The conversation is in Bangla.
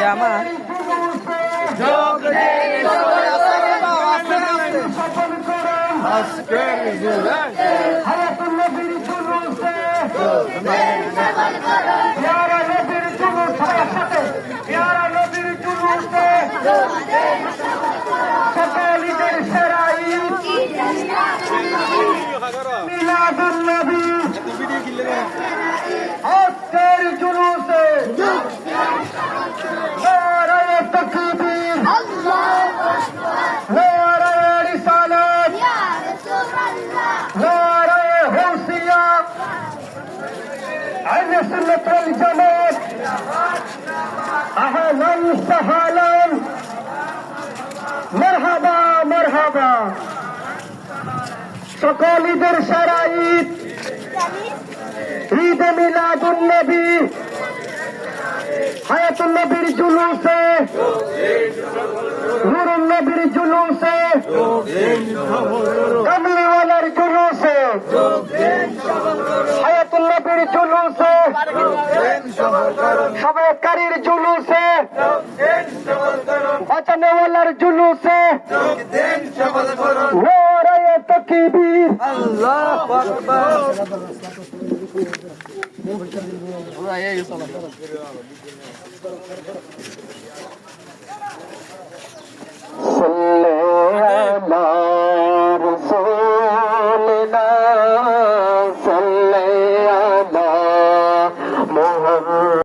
জামা পেয়ারা নদীর জুলুস সবার সাথে পেয়ারা নদীর জুলুসে সকল ঈদের সেরা ঈদ মিলাদুল নবী আজকের أهل السنة والجماعة أهلا وسهلا مرحبا مرحبا সকল ঈদের সারা ঈদ ঈদ মিলাদুল নবী হায়াতুল নবীর জুলুসে নুরুল নবীর জুলুসে কামলিওয়ালার সবাইকারীর জুলুসে বাঁচানোওয়ালার জুলুসে তাকবীর আল্লাহ আকবার।